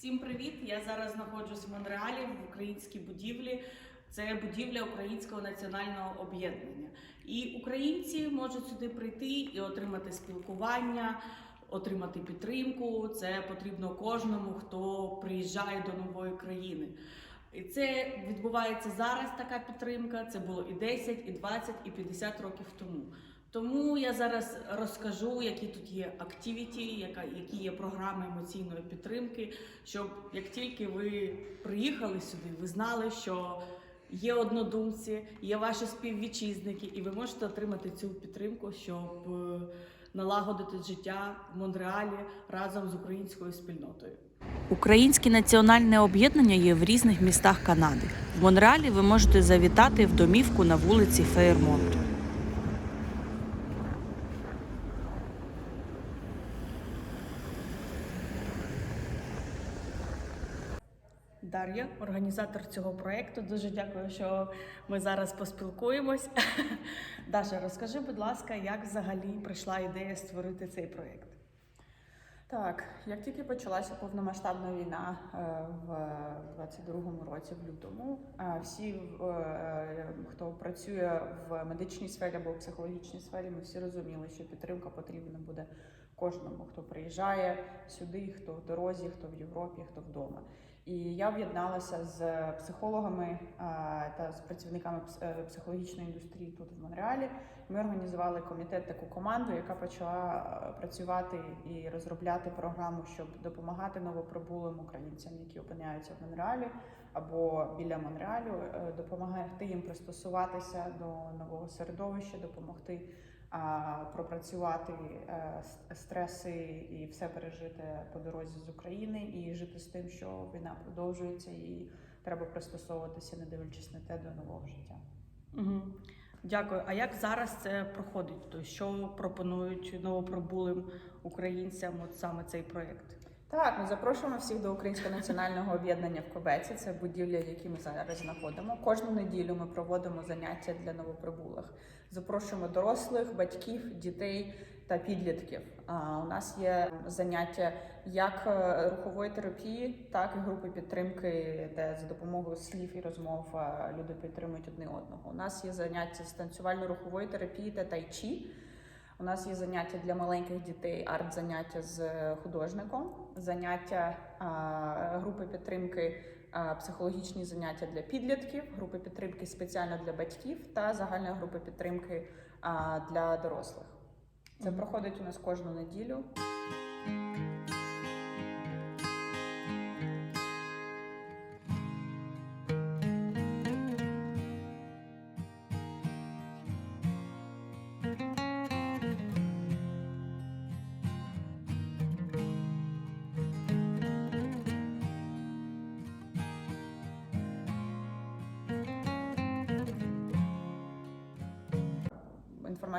Всім привіт! Я зараз знаходжусь в Монреалі в українській будівлі. Це будівля Українського національного об'єднання. І українці можуть сюди прийти і отримати спілкування, отримати підтримку. Це потрібно кожному, хто приїжджає до нової країни. І це відбувається зараз. Така підтримка. Це було і 10, і 20, і 50 років тому. Тому я зараз розкажу, які тут є активіті, які є програми емоційної підтримки. Щоб як тільки ви приїхали сюди, ви знали, що є однодумці, є ваші співвітчизники, і ви можете отримати цю підтримку, щоб е, налагодити життя в Монреалі разом з українською спільнотою. Українське національне об'єднання є в різних містах Канади. В Монреалі ви можете завітати в домівку на вулиці Фейермонт. Дар'я, організатор цього проєкту. Дуже дякую, що ми зараз поспілкуємось. Даша, розкажи, будь ласка, як взагалі прийшла ідея створити цей проєкт? Так, як тільки почалася повномасштабна війна е, в 22-му році, в лютому, е, всі, е, хто працює в медичній сфері або в психологічній сфері, ми всі розуміли, що підтримка потрібна буде кожному, хто приїжджає сюди, хто в дорозі, хто в Європі, хто вдома. І я об'єдналася з психологами е, та з працівниками е, психологічної індустрії тут в Монреалі. Ми організували комітет таку команду, яка почала е, працювати і розробляти програму, щоб допомагати новоприбулим українцям, які опиняються в Монреалі або біля Монреалю, допомагати їм пристосуватися до нового середовища, допомогти пропрацювати е, стреси і все пережити по дорозі з України, і жити з тим, що війна продовжується, і треба пристосовуватися, не дивлячись на те до нового життя. Угу. Дякую. А як зараз це проходить? То що пропонують новоприбулим українцям от саме цей проєкт? Так, ми запрошуємо всіх до Українського національного об'єднання в Кобеці. Це будівля, в якій ми зараз знаходимо. Кожну неділю ми проводимо заняття для новоприбулих. Запрошуємо дорослих, батьків, дітей та підлітків. А у нас є заняття як е, рухової терапії, так і групи підтримки, де за допомогою слів і розмов е, люди підтримують одне одного. У нас є заняття з танцювально-рухової терапії та тайчі. У нас є заняття для маленьких дітей, арт-заняття з художником, заняття групи підтримки, психологічні заняття для підлітків, групи підтримки спеціально для батьків та загальна група підтримки для дорослих. Це проходить у нас кожну неділю.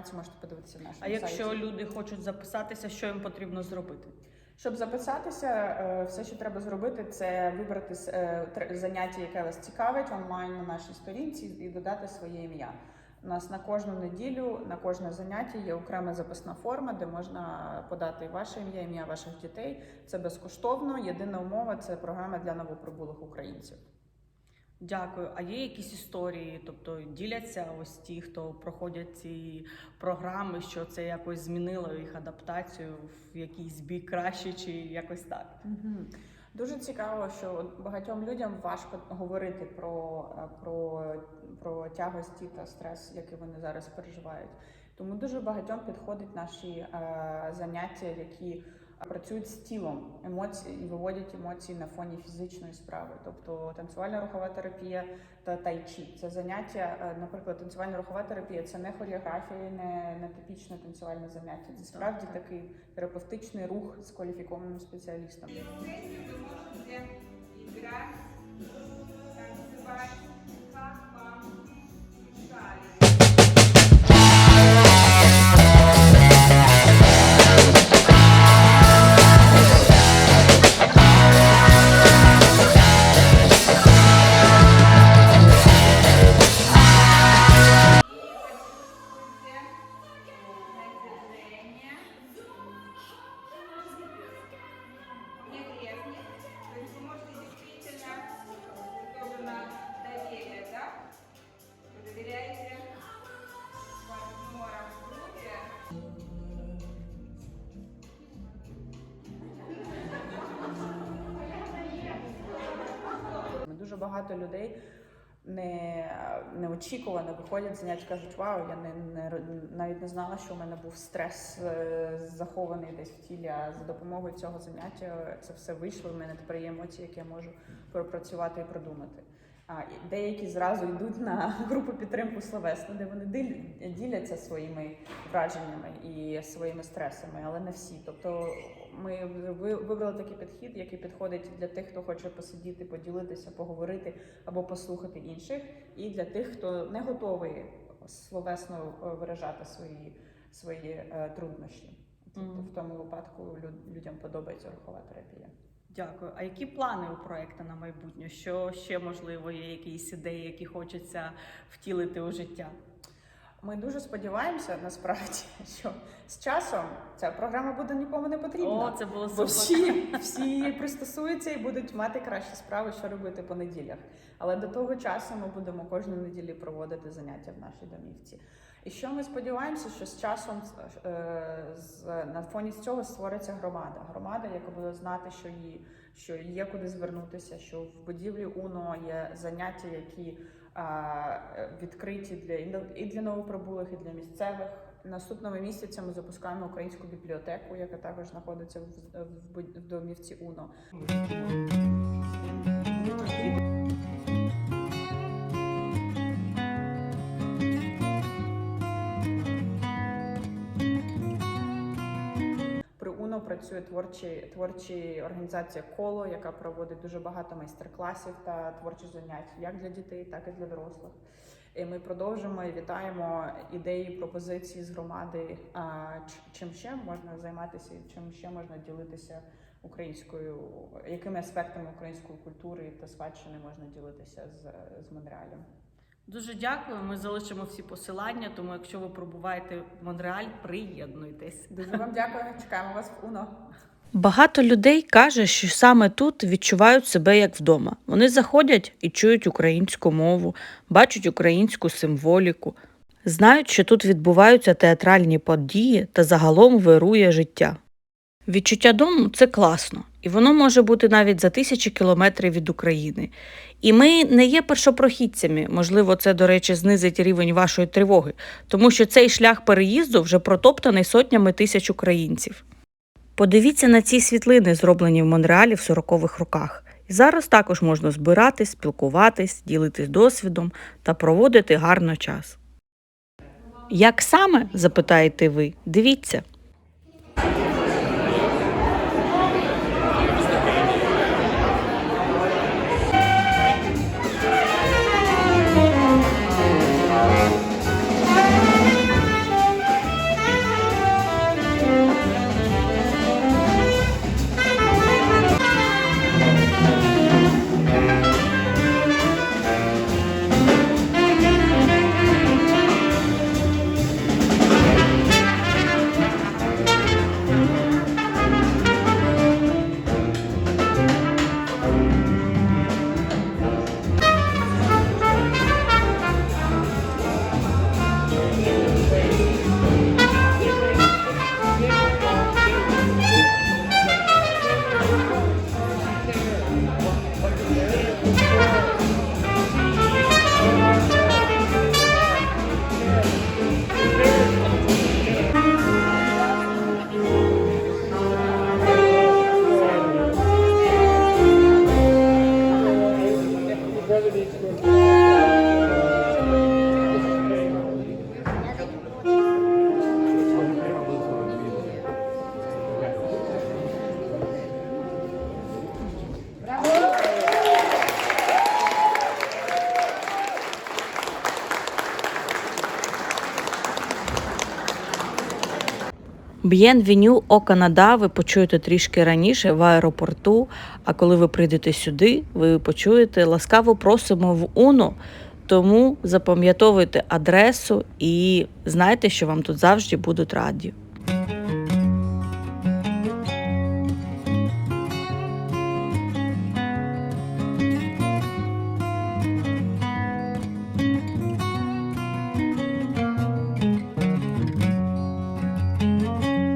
Інформацію можете подивитися в нашому А якщо сайті. люди хочуть записатися, що їм потрібно зробити? Щоб записатися, е, все, що треба зробити, це вибрати е, заняття, яке вас цікавить онлайн на нашій сторінці, і додати своє ім'я. У нас на кожну неділю, на кожне заняття є окрема записна форма, де можна подати ваше ім'я, ім'я ваших дітей. Це безкоштовно. Єдина умова це програма для новоприбулих українців. Дякую. А є якісь історії, тобто діляться ось ті, хто проходять ці програми, що це якось змінило їх адаптацію в якийсь бік краще, чи якось так? Мгм. Дуже цікаво, що багатьом людям важко говорити про, е, про, про тягості та стрес, який вони зараз переживають. Тому дуже багатьом підходять наші е, заняття, які працюють з тілом емоції і виводять емоції на фоні фізичної справи, тобто танцювальна рухова терапія та тайчі. Це заняття, е, наприклад, танцювальна рухова терапія це не хореографія, не, не типічне танцювальне заняття. Це справді так. такий терапевтичний рух з кваліфікованим спеціалістом. танцевать, как вам. Багато людей не, неочікувано виходять з занять, кажуть, вау, я не, не навіть не знала, що у мене був стрес е, захований десь в тілі. А за допомогою цього заняття це все вийшло. В мене тепер є емоції, які я можу пропрацювати і продумати. А деякі зразу йдуть на групу підтримку словесно, де вони діляться своїми враженнями і своїми стресами, але не всі. Тобто ми ви- вибрали такий підхід, який підходить для тих, хто хоче посидіти, поділитися, поговорити або послухати інших, і для тих, хто не готовий словесно е, виражати свої, свої е, труднощі. Тобто Мгм. в тому випадку люд- людям подобається рухова терапія. Дякую. А які плани у проекту на майбутнє? Що ще можливо є якісь ідеї, які хочеться втілити у життя? Ми дуже сподіваємося насправді, що з часом ця програма буде нікому не потрібна. О, це було Бо всі, всі пристосуються і будуть мати кращі справи, що робити по неділях. Але до того часу ми будемо кожної неділі проводити заняття в нашій домівці. І що ми сподіваємося, що з часом е, з, на фоні цього створиться громада. Громада, яка буде знати, що її що є куди звернутися, що в будівлі УНО є заняття, які е, відкриті для і для- новоприбулих, і для місцевих. Наступного місяця ми запускаємо українську бібліотеку, яка також знаходиться в, в, в домівці УНО. Працює творчі, творчі організація Коло, яка проводить дуже багато майстер-класів та творчих занять як для дітей, так і для дорослих. І ми продовжуємо і вітаємо ідеї, пропозиції з громади. А чим ще можна займатися, чим ще можна ділитися українською, якими аспектами української культури та спадщини можна ділитися з, з Монреалем. Дуже дякую. Ми залишимо всі посилання. Тому, якщо ви пробуваєте в Монреаль, приєднуйтесь. Дуже вам дякую. Чекаємо вас в УНО. Багато людей каже, що саме тут відчувають себе як вдома. Вони заходять і чують українську мову, бачать українську символіку, знають, що тут відбуваються театральні події та загалом вирує життя. Відчуття дому це класно, і воно може бути навіть за тисячі кілометрів від України. І ми не є першопрохідцями. Можливо, це, до речі, знизить рівень вашої тривоги, тому що цей шлях переїзду вже протоптаний сотнями тисяч українців. Подивіться на ці світлини, зроблені в Монреалі в 40-х роках. І зараз також можна збиратись, спілкуватись, ділитись досвідом та проводити гарно час. Як саме, запитаєте ви, дивіться. Б'єнвеню о Канада ви почуєте трішки раніше в аеропорту. А коли ви прийдете сюди, ви почуєте ласкаво просимо в УНО. Тому запам'ятовуйте адресу і знайте, що вам тут завжди будуть раді.